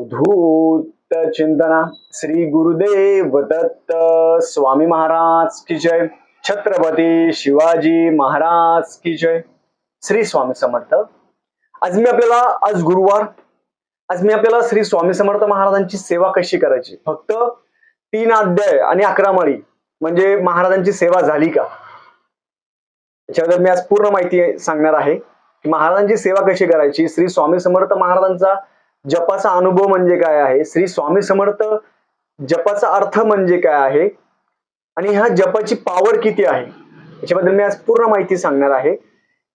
अवधूत चिंतना श्री गुरुदेव दत्त स्वामी महाराज की जय. छत्रपती शिवाजी महाराज की जय. श्री स्वामी समर्थ. आज मी आपल्याला आज गुरुवार आज मी आपल्याला श्री स्वामी समर्थ महाराजांची सेवा कशी करायची? फक्त तीन अध्याय आणि अकरा माळी म्हणजे महाराजांची सेवा झाली का? याच्याबद्दल मी आज पूर्ण माहिती सांगणार आहे की महाराजांची सेवा कशी करायची? श्री स्वामी समर्थ महाराजांचा जपाचा अनुभव म्हणजे काय आहे? श्री स्वामी समर्थ जपाचा अर्थ म्हणजे काय आहे? आणि ह्या जपाची पॉवर किती आहे? याच्याबद्दल मी आज पूर्ण माहिती सांगणार आहे.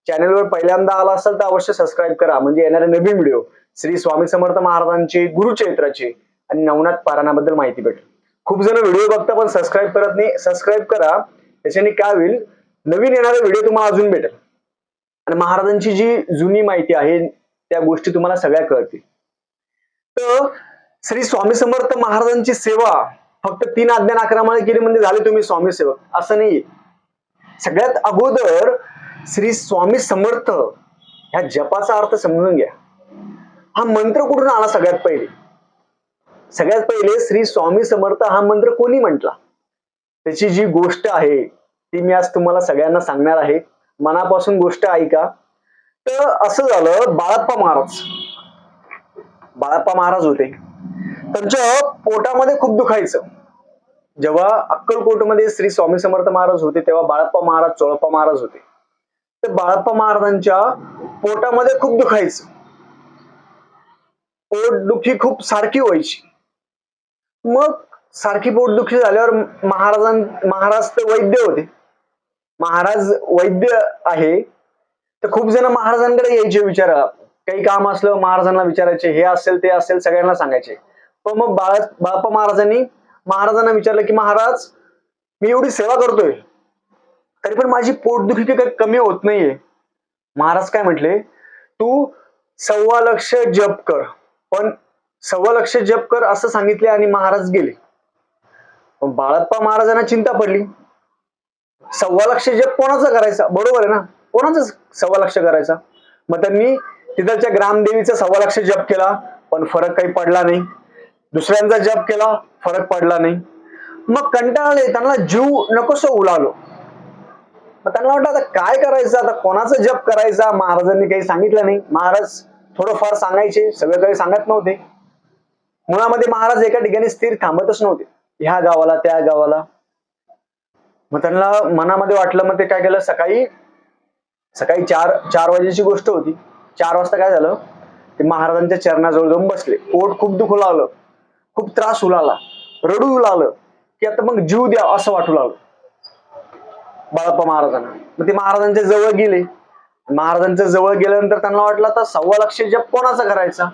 चॅनलवर पहिल्यांदा आला असाल तर अवश्य सबस्क्राईब करा. म्हणजे येणारे नवीन व्हिडिओ श्री स्वामी समर्थ महाराजांचे गुरुचरित्राचे आणि नवनाथ पारायणाबद्दल माहिती भेटेल. खूप जण व्हिडिओ बघता पण सबस्क्राईब करत नाही. सबस्क्राईब करा. त्याच्याने काय होईल? नवीन येणारे व्हिडिओ तुम्हाला अजून भेटेल. आणि महाराजांची जी जुनी माहिती आहे त्या गोष्टी तुम्हाला सगळ्या कळतील. तर श्री स्वामी समर्थ महाराजांची सेवा फक्त तीन अज्ञान आक्रमाने केली म्हणजे झाले तुम्ही स्वामी सेवक. असं नाही सगळ्यात अगोदर श्री स्वामी समर्थ ह्या जपाचा अर्थ समजून घ्या. हा मंत्र कुठून आला सगळ्यात पहिले? सगळ्यात पहिले श्री स्वामी समर्थ हा मंत्र कोणी म्हटला? त्याची जी गोष्ट आहे ती मी आज तुम्हाला सगळ्यांना सांगणार आहे. मनापासून गोष्ट ऐका. तर असं झालं बाळप्पा महाराज बाळप्पा महाराज होते. त्यांच्या पोटामध्ये खूप दुखायचं. जेव्हा अक्कलकोटमध्ये श्री स्वामी समर्थ महाराज होते तेव्हा बाळप्पा महाराज चोळप्पा महाराज होते. तर बाळप्पा महाराजांच्या पोटामध्ये खूप दुखायचं. पोटदुखी खूप सारखी व्हायची. मग सारखी पोटदुखी झाल्यावर महाराजां महाराज ते वैद्य होते. महाराज वैद्य आहे. तर खूप जण महाराजांकडे यायचे विचारा. काही काम असलं महाराजांना विचारायचे हे असेल ते असेल सगळ्यांना सांगायचे. पण मग बाळा बाळप्पा महाराजांनी महाराजांना विचारलं की महाराज मी एवढी सेवा करतोय तरी पण माझी पोटदुखी काही कमी होत नाहीये. महाराज काय म्हटले तू सव्वा लक्ष जप कर पण सव्वा लक्ष जप कर असं सांगितले आणि महाराज गेले. बाळप्पा महाराजांना चिंता पडली. सव्वा लक्ष जप कोणाचा करायचा? बरोबर आहे ना? कोणाचा सव्वा लक्ष करायचा? मग त्यांनी तिथलच्या ग्रामदेवीचा सव्वा लक्ष जप केला पण फरक काही पडला नाही. दुसऱ्यांचा जप केला फरक पडला नाही. मग कंटाळले त्यांना जीव नकोसं उलालो. मग त्यांना वाटलं आता काय करायचं? आता कोणाचा जप करायचा? महाराजांनी काही सांगितलं नाही. महाराज थोडंफार सांगायचे सगळं काही सांगत नव्हते. मुळामध्ये महाराज एका ठिकाणी स्थिर थांबतच नव्हते. ह्या गावाला त्या गावाला. मग त्यांना मनामध्ये वाटलं मग ते काय केलं? सकाळी सकाळी चार चार वाजेची गोष्ट होती. चार वाजता काय झालं? ते महाराजांच्या चरणाजवळ जाऊन बसले. पोट खूप दुखू लागलं. खूप त्रास होऊ लागला. रडू येऊ लागलं. की आता मग जीव द्या असं वाटू लागलं. बाळप्पा महाराजांना. मग ते महाराजांच्या जवळ गेले. महाराजांच्या जवळ गेल्यानंतर त्यांना वाटलं आता सव्वा लक्ष जप कोणाचा करायचा?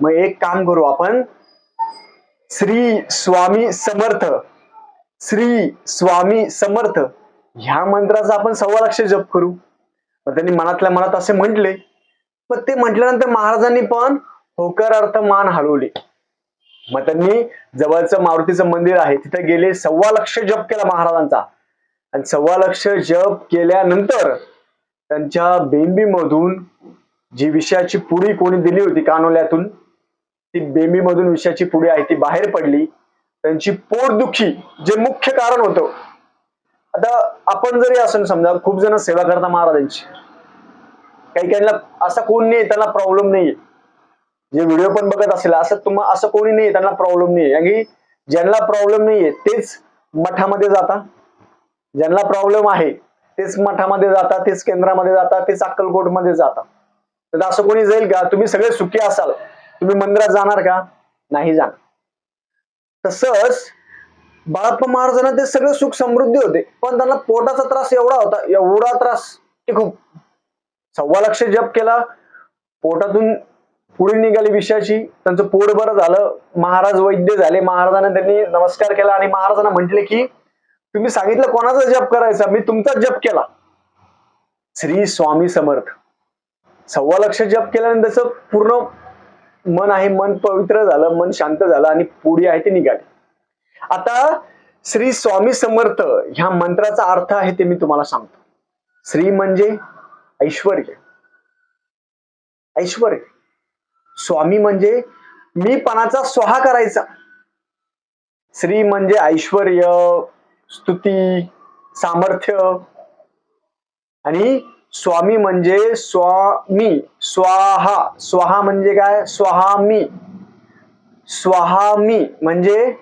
मग एक काम करू आपण. श्री स्वामी समर्थ. श्री स्वामी समर्थ. ह्या मंत्राचा आपण सव्वा लक्ष जप करू. मग त्यांनी मनातल्या मनात असे म्हटले मग ते म्हटल्यानंतर महाराजांनी पण होकार अर्थ मान हलवली. मग त्यांनी जवळचं मारुतीचं मंदिर आहे तिथे गेले सव्वा लक्ष जप केला महाराजांचा. आणि सव्वा लक्ष जप केल्यानंतर त्यांच्या बेंबीमधून जी विषयाची पुडी कोणी दिली होती कानोल्यातून ती बेंबीमधून विषयाची पुडी आहे ती बाहेर पडली. त्यांची पोटदुखी जे मुख्य कारण होतं. आता आपण जरी असं समजा खूप जण सेवा करता महाराजांची काही काहींना असा कोण नाही त्यांना प्रॉब्लेम नाहीये. जे व्हिडिओ पण बघत असेल असं तुम्हाला असं कोणी नाही त्यांना प्रॉब्लेम नाही आणि ज्यांना प्रॉब्लेम नाहीये तेच मठामध्ये जाता. ज्यांना प्रॉब्लेम आहे तेच मठामध्ये जाता तेच केंद्रामध्ये जाता तेच अक्कलकोटमध्ये जाता. तर असं कोणी जाईल का? तुम्ही सगळे सुखी असाल. तुम्ही मंदिरात जाणार का? नाही जाणार. तसंच बाळप्पा महाराजांना ते सगळे सुख समृद्धी होते. पण त्यांना पोटाचा त्रास एवढा होता एवढा त्रास की खूप सव्वा लक्ष जप केला. पोटातून पुढे निघाली विषयाची. त्यांचं पोट बरं झालं. महाराज वैद्य झाले. महाराजांना त्यांनी नमस्कार केला आणि महाराजांना म्हटले की तुम्ही सांगितलं कोणाचा जप करायचा? मी तुमचा जप केला. श्री स्वामी समर्थ. सव्वा लक्ष जप केल्यानंतर त्याचं पूर्ण मन आहे मन पवित्र झालं मन शांत झालं आणि पुढे आहे ते निघाले. आता श्री स्वामी समर्थ ह्या मंत्राचा अर्थ आहे ते मी तुम्हाला सांगतो. श्री म्हणजे ऐश्वर ऐश्वर स्वामी म्हणजे मी पणाचा स्वाहा करायचा. श्री म्हणजे ऐश्वर स्तुती सामर्थ्य. आणि स्वामी म्हणजे स्वामी स्वाहा. स्वाहा म्हणजे काय? स्वाहामी. स्वाहामी म्हणजे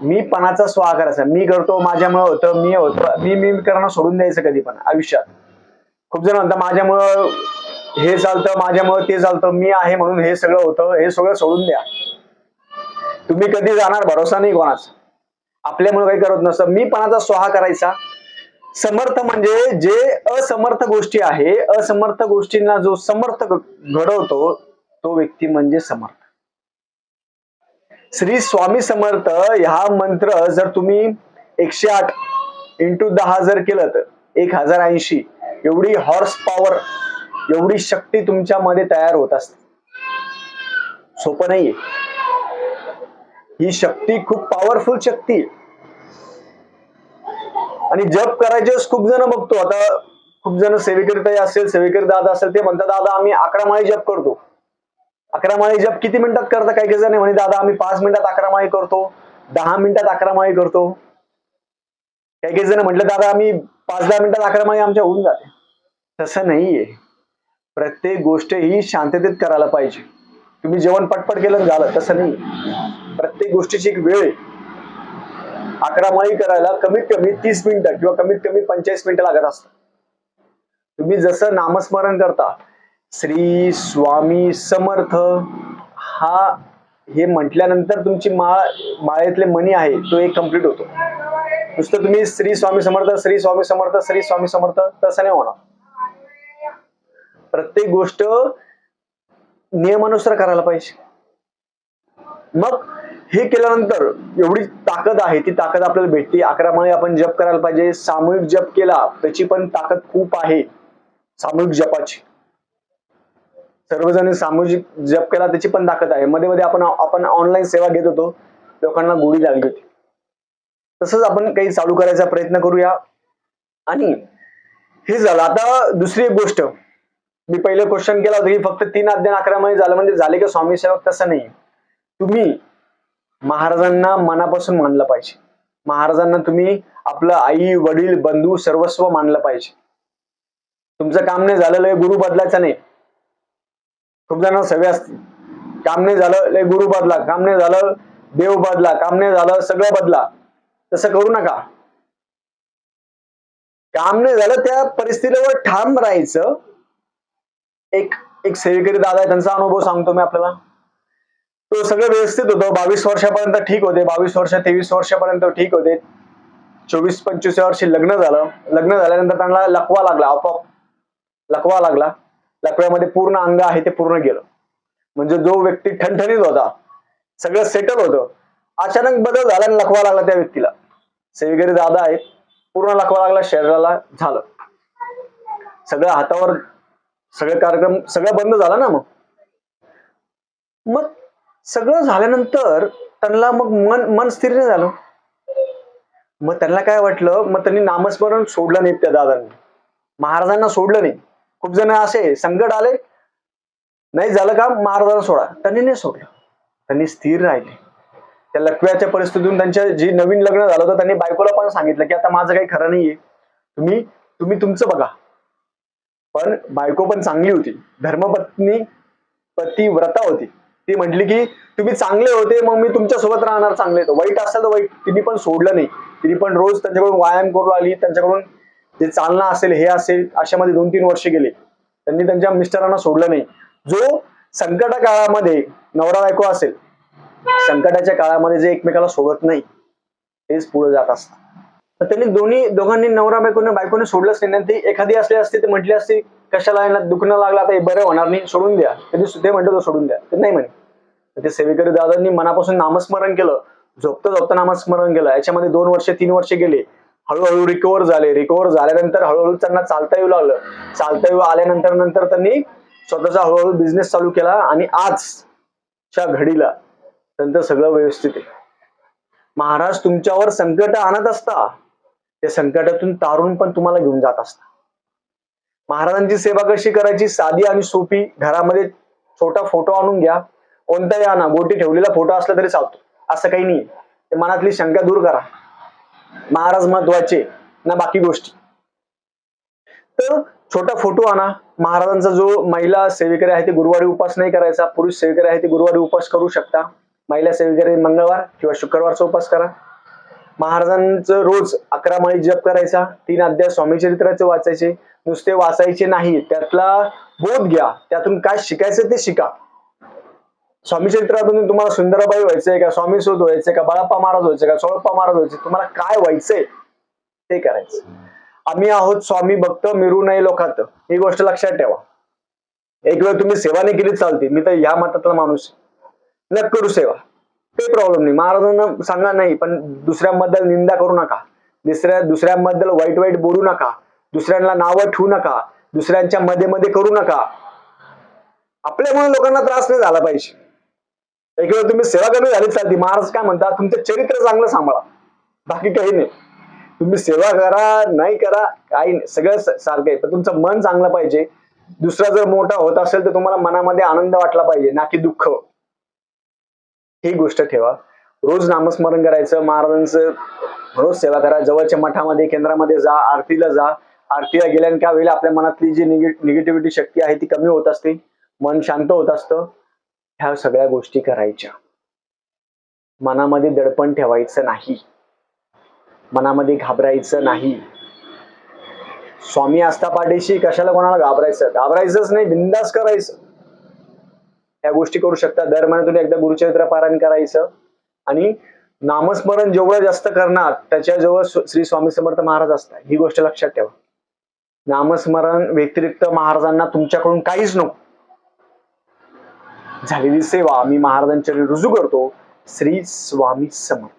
मी पणाचा स्वाहा करायचा. मी करतो माझ्यामुळे होतं मी होतं मी मी करणं सोडून द्यायचं कधी पण आयुष्यात. खूप जण म्हणतात माझ्यामुळं हे चालतं माझ्यामुळं ते चालतं मी आहे म्हणून हे सगळं होतं हे सगळं सोडून द्या. तुम्ही कधी जाणार? भरोसा नाही कोणाचा. आपल्यामुळे काही करत नसतं. मी पणाचा स्वाहा करायचा. समर्थ म्हणजे जे असमर्थ गोष्टी आहे असमर्थ गोष्टींना जो समर्थ घडवतो तो व्यक्ती म्हणजे समर्थ. श्री स्वामी समर्थ ह्या मंत्र जर तुम्ही एकशे आठ इंटू दहा जर केलं तर एक हजार ऐंशी एवढी हॉर्स पॉवर एवढी शक्ती तुमच्यामध्ये तयार होत असते. सोपं नाहीये. ही शक्ती खूप पॉवरफुल शक्ती आहे. आणि जप करायचे खूप जण बघतो. आता खूप जण सेवेकरीताई असेल सेवेकरी दादा असेल ते म्हणतात दादा आम्ही अकरा माळी जप करतो. अकरा माळी जप किती मिनिटात करता? काही काही जण म्हणे दादा आम्ही पाच मिनिटात अकरा माळी करतो दहा मिनिटात अकरा माळी करतो. काही काही जण म्हटलं दादा आम्ही पाच दहा मिनिटात अकरा माळी आमच्या होऊन जाते. तसं नाहीये. प्रत्येक गोष्ट ही शांततेत करायला पाहिजे. तुम्ही जेवण पटपट केलं झालं तसं नाही प्रत्येक गोष्टीची एक वेळ आहे. अकरा माळी करायला कमीत कमी तीस मिनिटं किंवा कमीत कमी पंचेचाळीस मिनिटं लागत असतात. तुम्ही जसं नामस्मरण करता श्री स्वामी समर्थ हा हे म्हटल्यानंतर तुमची माळ माळेतले मनी आहे तो एक कंप्लीट होतो. नुसतं तुम्ही श्री स्वामी समर्थ श्री स्वामी समर्थ श्री स्वामी समर्थ तसं नाही होणार. प्रत्येक गोष्ट नियमानुसार करायला पाहिजे. मग हे केल्यानंतर एवढी ताकद आहे ती ताकद आपल्याला भेटते. अकरा माळी आपण जप करायला पाहिजे. सामूहिक जप केला त्याची पण ताकद खूप आहे. सामूहिक जपाची. सर्वजण सामूहिक जप केला त्याची पण ताकद आहे. मध्ये मध्ये आपण आपण ऑनलाईन सेवा घेत होतो. लोकांना गोळी लागली होती. तसंच आपण काही चालू करायचा प्रयत्न करूया. आणि हे झालं. आता दुसरी एक गोष्ट. मी पहिले क्वेश्चन केला होता की फक्त तीन अध्ययन अकरा महिने झालं म्हणजे झाले का स्वामी सेवक? तसं नाही. तुम्ही महाराजांना मनापासून मानलं पाहिजे. महाराजांना तुम्ही आपलं आई वडील बंधू सर्वस्व मानलं पाहिजे. तुमचं काम नाही झालं लय गुरु बदलायचा नाही. खूप जणांना सवय असते काम नाही झालं लय गुरु बदला. काम नाही झालं देव बदला. काम नाही झालं सगळं बदला. तसं करू नका. काम नाही झालं त्या परिस्थितीवर ठाम राहायचं. एक एक सेवेकरी दादा आहे त्यांचा अनुभव सांगतो मी आपल्याला. तो सगळं व्यवस्थित होतो. बावीस वर्षापर्यंत ठीक होते. बावीस वर्ष तेवीस वर्षापर्यंत ठीक होते. चोवीस पंचवीस वर्षी लग्न झालं. लग्न झाल्यानंतर त्यांना लकवा लागला आपोआप लकवा लागला. लकव्यामध्ये पूर्ण अंग आहे ते पूर्ण गेलं. म्हणजे जो व्यक्ती ठणठणीत होता सगळं सेटल होतं. अचानक बदल झाला आणि लकवा लागला त्या व्यक्तीला. सेवेकरी दादा आहेत. पूर्ण लखवा लागला शरीराला झालं. सगळं हातावर सगळे कार्यक्रम सगळं बंद झाला ना मग? मग सगळं झाल्यानंतर त्यांना मग मन मन स्थिर नाही झालं. मग त्यांना काय वाटलं? मग त्यांनी नामस्मरण सोडलं नाही त्या दादांनी. महाराजांना सोडलं नाही. खूप जण असे संकट आले. नाही झालं का महाराजांना सोडा. त्यांनी नाही सोडलं. त्यांनी स्थिर राहिले. त्या लकव्याच्या परिस्थितीतून त्यांच्या जी नवीन लग्न झालं होतं त्यांनी बायकोला पण सांगितलं की आता माझं काही खरं नाहीये. तुम्ही तुम्ही तुमचं बघा. पण बायको पण चांगली होती. धर्मपत्नी पती व्रता होती. ती म्हटली की तुम्ही चांगले होते मग मी तुमच्यासोबत राहणार चांगले. होते वाईट असेल तर वाईट. तिने पण सोडलं नाही. तिने पण रोज त्यांच्याकडून व्यायाम करू आली त्यांच्याकडून जे चालणं असेल हे असेल अशामध्ये दोन तीन वर्ष गेले. त्यांनी त्यांच्या मिस्टरांना सोडलं नाही. जो संकट काळामध्ये नवरा बायको असेल संकटाच्या काळामध्ये जे एकमेकाला सोडत नाही तेच पुढे जात असतात. तर त्यांनी दोन्ही दोघांनी नवरा बायकोने बायकोने सोडलंच नाही. ती एखादी असली असते तर म्हटली असती कशाला यांना दुखणं लागलं आता हे बरं होणार नाही सोडून द्या. त्यांनी ते म्हणतो सोडून द्या. ते नाही म्हणे. तर ते सेवेकरी दादांनी मनापासून नामस्मरण केलं. झोपतं झोपतं नामस्मरण केलं. याच्यामध्ये दोन वर्ष तीन वर्ष गेले. हळूहळू रिकवर झाले. रिकवर झाल्यानंतर हळूहळू त्यांना चालता येऊ लागलं. चालता येऊ आल्यानंतर नंतर त्यांनी स्वतःचा हळूहळू बिझनेस चालू केला. आणि आजच्या घडीला त्यांचं सगळं व्यवस्थित आहे. महाराज तुमच्यावर संकट आणत असता त्या संकटातून तारून पण तुम्हाला घेऊन जात असता. महाराजांची सेवा कशी करायची? साधी आणि सोपी. घरामध्ये छोटा फोटो आणून घ्या. कोणताही आणा. गोटी ठेवलेला फोटो असला तरी चालतो. असं काही नाही. ते मनातली शंका दूर करा. महाराज महत्त्वाचे ना बाकी गोष्टी. तर छोटा फोटो आणा. महाराजांचा जो महिला सेवेकरी आहे ते गुरुवारी उपास नाही करायचा. पुरुष सेवेकरी आहे ते गुरुवारी उपास करू शकता. महिला वगैरे मंगळवार किंवा शुक्रवारचा उपास करा. महाराजांचं रोज अकरा माळी जप करायचा तीन अध्याय स्वामी चरित्राचे वाचायचे नुसते वाचायचे नाही त्यातला बोध घ्या त्यातून काय शिकायचं ते शिका. स्वामी चरित्रातून तुम्हाला सुंदराबाई व्हायचंय का स्वामी शोध व्हायचंय का बाळाप्पा महाराज व्हायचे का सोळप्पा महाराज व्हायचे तुम्हाला काय व्हायचंय ते करायचं. आम्ही आहोत स्वामी भक्त मिरू नये लोकात. ही गोष्ट लक्षात ठेवा. एक वेळ तुम्ही सेवा नाही केली चालते. मी तर ह्या मतातला माणूस आहे. नक करू सेवा. काही प्रॉब्लेम नाही. महाराजांना सांगा नाही पण दुसऱ्यांबद्दल निंदा करू नका. दुसऱ्या दुसऱ्यांबद्दल वाईट वाईट बोलू नका. दुसऱ्यांना नावं ठेवू नका. दुसऱ्यांच्या मध्ये मध्ये करू नका. आपल्यामुळे लोकांना त्रास नाही झाला पाहिजे. एक वेळ तुम्ही सेवा कमी झाली चालते. महाराज काय म्हणतात तुमचं चरित्र चांगलं सांभाळा. बाकी काही नाही. तुम्ही सेवा करा नाही करा काही नाही. सगळं सारखं आहे. पण तुमचं मन चांगलं पाहिजे. दुसरा जर मोठा होत असेल तर तुम्हाला मनामध्ये आनंद वाटला पाहिजे. ना की दुःख. ही गोष्ट ठेवा. रोज नामस्मरण करायचं महाराजांचं रोज सेवा करा जवळच्या मठामध्ये केंद्रामध्ये जा आरतीला जा. आरतीला गेल्याने काय होईल आपल्या मनातली जी निगेटिव्हिटी शक्ती आहे ती कमी होत असते. मन शांत होत असतं. ह्या सगळ्या गोष्टी करायच्या. मनामध्ये दडपण ठेवायचं नाही. मनामध्ये घाबरायचं नाही. स्वामी आस्था पाठीशी कशाला कोणाला घाबरायचं? घाबरायचंच नाही बिंदास करायचं. या गोष्टी करू शकता. दर महिन्यातून एकदा गुरुचरित्र पारायण करायचं. आणि नामस्मरण जेवढं जास्त करणार त्याच्याजवळ श्री स्वामी समर्थ महाराज असतात. ही गोष्ट लक्षात ठेवा. नामस्मरण व्यतिरिक्त महाराजांना तुमच्याकडून काहीच नको. झालेली सेवा मी महाराजांच्या रुजू करतो. श्री स्वामी समर्थ.